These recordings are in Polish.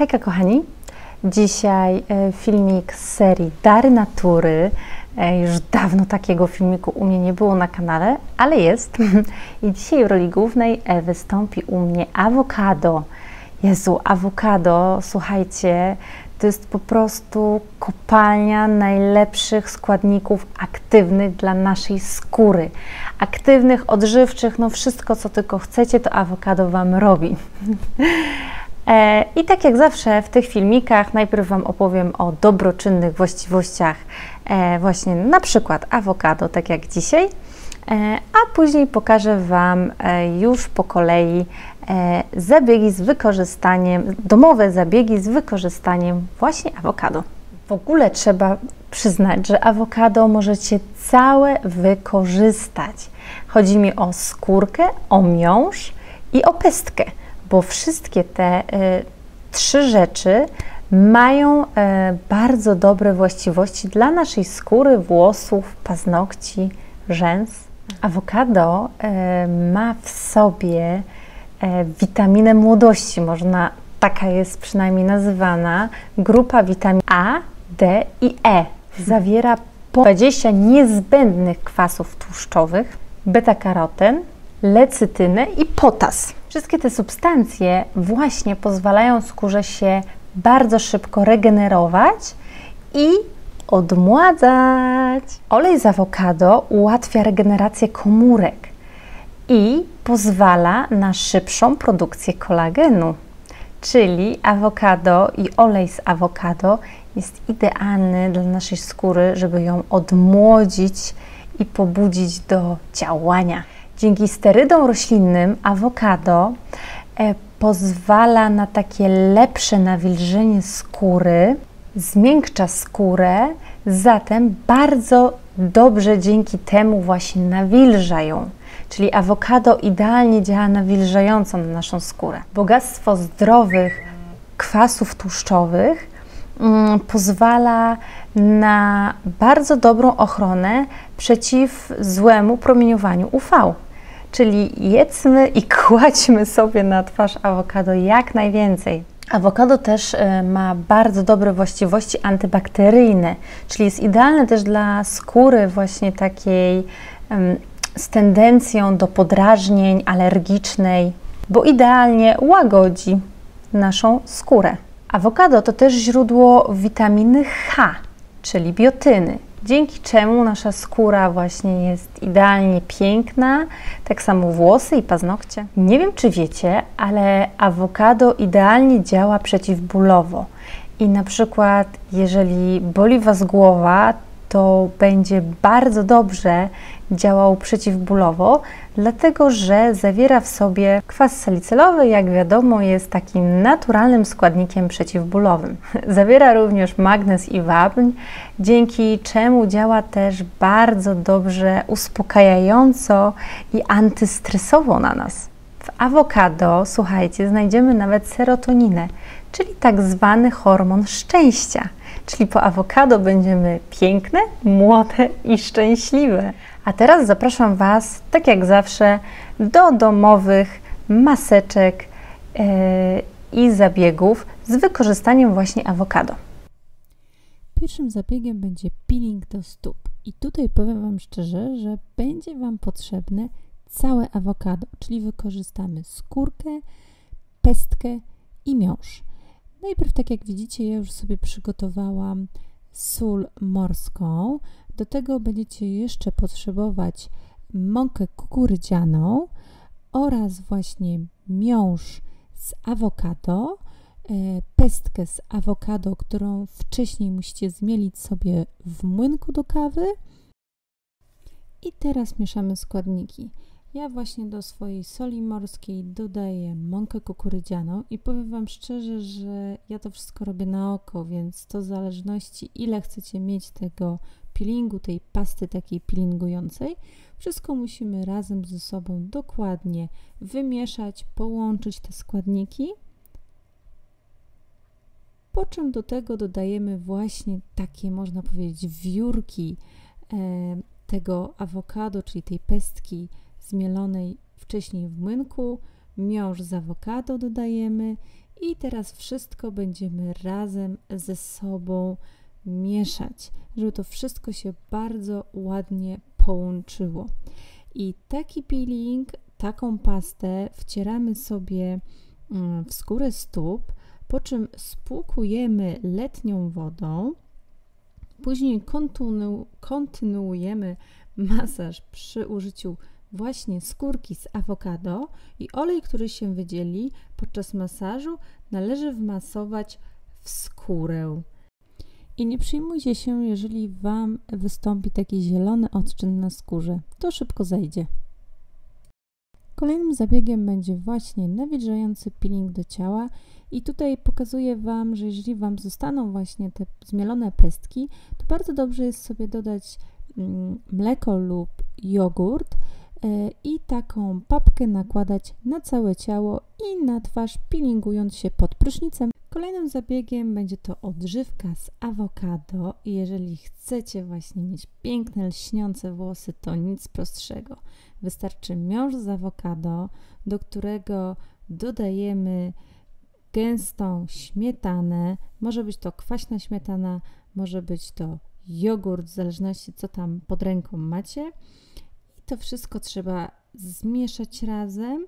Hejka kochani, dzisiaj e, filmik z serii Dary Natury. E, już dawno takiego filmiku u mnie nie było na kanale, ale jest. I dzisiaj w roli głównej e, wystąpi u mnie awokado. Jezu, awokado, słuchajcie, to jest po prostu kopalnia najlepszych składników aktywnych dla naszej skóry. Aktywnych, odżywczych, no wszystko co tylko chcecie, to awokado Wam robi. E, I tak jak zawsze w tych filmikach najpierw Wam opowiem o dobroczynnych właściwościach e, właśnie na przykład awokado, tak jak dzisiaj, e, a później pokażę Wam już po kolei zabiegi z wykorzystaniem, domowe zabiegi z wykorzystaniem właśnie awokado. W ogóle trzeba przyznać, że awokado możecie całe wykorzystać. Chodzi mi o skórkę, o miąższ i o pestkę bo wszystkie te y, trzy rzeczy mają y, bardzo dobre właściwości dla naszej skóry, włosów, paznokci, rzęs. Awokado y, ma w sobie witaminę młodości, można, taka jest przynajmniej nazywana, grupa witamin A, D i E. Zawiera po 20 niezbędnych kwasów tłuszczowych, beta-karoten, lecytynę i potas. Wszystkie te substancje właśnie pozwalają skórze się bardzo szybko regenerować i odmładzać. Olej z awokado ułatwia regenerację komórek i pozwala na szybszą produkcję kolagenu. Czyli awokado i olej z awokado jest idealny dla naszej skóry, żeby ją odmłodzić i pobudzić do działania. Dzięki sterydom roślinnym awokado e, pozwala na takie lepsze nawilżenie skóry, zmiękcza skórę, zatem bardzo dobrze dzięki temu właśnie nawilża ją. Czyli awokado idealnie działa nawilżająco na naszą skórę. Bogactwo zdrowych kwasów tłuszczowych mm, pozwala na bardzo dobrą ochronę przeciw złemu promieniowaniu UV. Czyli jedzmy i kładźmy sobie na twarz awokado jak najwięcej. Awokado też e, ma bardzo dobre właściwości antybakteryjne, czyli jest idealne też dla skóry właśnie takiej z tendencją do podrażnień alergicznej, bo idealnie łagodzi naszą skórę. Awokado to też źródło witaminy H, czyli biotyny, dzięki czemu nasza skóra właśnie jest idealnie piękna, tak samo włosy i paznokcie. Nie wiem, czy wiecie, ale awokado idealnie działa przeciwbólowo. I na przykład, jeżeli boli Was głowa, to będzie bardzo dobrze działał przeciwbólowo, dlatego że zawiera w sobie kwas salicylowy, jak wiadomo, jest takim naturalnym składnikiem przeciwbólowym. Zawiera również magnez i wapń, dzięki czemu działa też bardzo dobrze uspokajająco i antystresowo na nas. W awokado, słuchajcie, znajdziemy nawet serotoninę, czyli tak zwany hormon szczęścia. Czyli po awokado będziemy piękne, młode i szczęśliwe. A teraz zapraszam Was, tak jak zawsze, do domowych maseczek yy, i zabiegów z wykorzystaniem właśnie awokado. Pierwszym zabiegiem będzie peeling do stóp. I tutaj powiem Wam szczerze, że będzie Wam potrzebne całe awokado, czyli wykorzystamy skórkę, pestkę i miąższ. Najpierw, tak jak widzicie, ja już sobie przygotowałam sól morską. Do tego będziecie jeszcze potrzebować mąkę kukurydzianą oraz właśnie miąższ z awokado, e, pestkę z awokado, którą wcześniej musicie zmielić sobie w młynku do kawy. I teraz mieszamy składniki. Ja właśnie do swojej soli morskiej dodaję mąkę kukurydzianą i powiem Wam szczerze, że ja to wszystko robię na oko, więc to w zależności ile chcecie mieć tego peelingu, tej pasty takiej peelingującej, wszystko musimy razem ze sobą dokładnie wymieszać, połączyć te składniki. Po czym do tego dodajemy właśnie takie, można powiedzieć, wiórki e, tego awokado, czyli tej pestki zmielonej wcześniej w młynku, miąższ z awokado dodajemy I teraz wszystko będziemy razem ze sobą mieszać, żeby to wszystko się bardzo ładnie połączyło. I taki peeling, taką pastę wcieramy sobie mm, w skórę stóp, po czym spłukujemy letnią wodą. Później kontynu kontynuujemy masaż przy użyciu właśnie skórki z awokado i olej, który się wydzieli podczas masażu, należy wmasować w skórę. I nie przyjmujcie się, jeżeli Wam wystąpi taki zielony odczyn na skórze. To szybko zajdzie. Kolejnym zabiegiem będzie właśnie nawilżający peeling do ciała i tutaj pokazuję Wam, że jeżeli Wam zostaną właśnie te zmielone pestki, to bardzo dobrze jest sobie dodać mm, mleko lub jogurt i taką papkę nakładać na całe ciało i na twarz, peelingując się pod prysznicem. Kolejnym zabiegiem będzie to odżywka z awokado i jeżeli chcecie właśnie mieć piękne, lśniące włosy, to nic prostszego. Wystarczy miąższ z awokado, do którego dodajemy gęstą śmietanę. Może być to kwaśna śmietana, może być to jogurt, w zależności co tam pod ręką macie. To wszystko trzeba zmieszać razem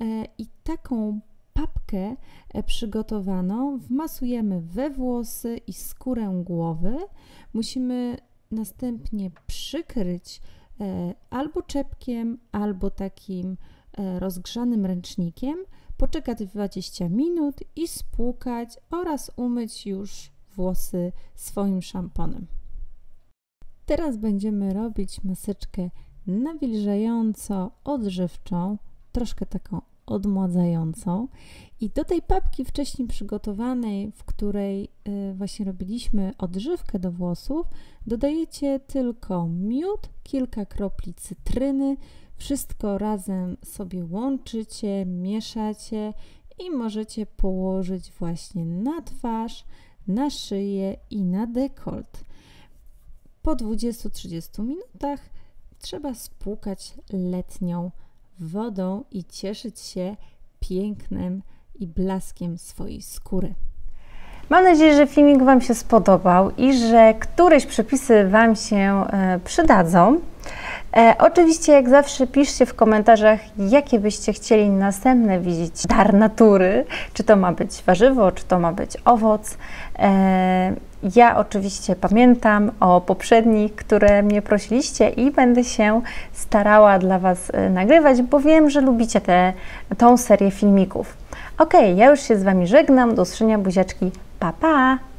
e, i taką papkę e, przygotowaną wmasujemy we włosy i skórę głowy. Musimy następnie przykryć e, albo czepkiem, albo takim rozgrzanym ręcznikiem, poczekać 20 minut i spłukać oraz umyć już włosy swoim szamponem. Teraz będziemy robić maseczkę nawilżająco odżywczą, troszkę taką odmładzającą. I do tej papki wcześniej przygotowanej, w której y, właśnie robiliśmy odżywkę do włosów, dodajecie tylko miód, kilka kropli cytryny, wszystko razem sobie łączycie, mieszacie i możecie położyć właśnie na twarz, na szyję i na dekolt. Po 20-30 minutach trzeba spłukać letnią wodą i cieszyć się pięknem i blaskiem swojej skóry. Mam nadzieję, że filmik Wam się spodobał i że któreś przepisy Wam się e, przydadzą. E, oczywiście, jak zawsze, piszcie w komentarzach, jakie byście chcieli następne widzieć dar natury. Czy to ma być warzywo, czy to ma być owoc. E, ja oczywiście pamiętam o poprzednich, które mnie prosiliście i będę się starała dla Was e, nagrywać, bo wiem, że lubicie tę tą serię filmików. Ok, ja już się z Wami żegnam. Do usłyszenia buziaczki. Pa, pa!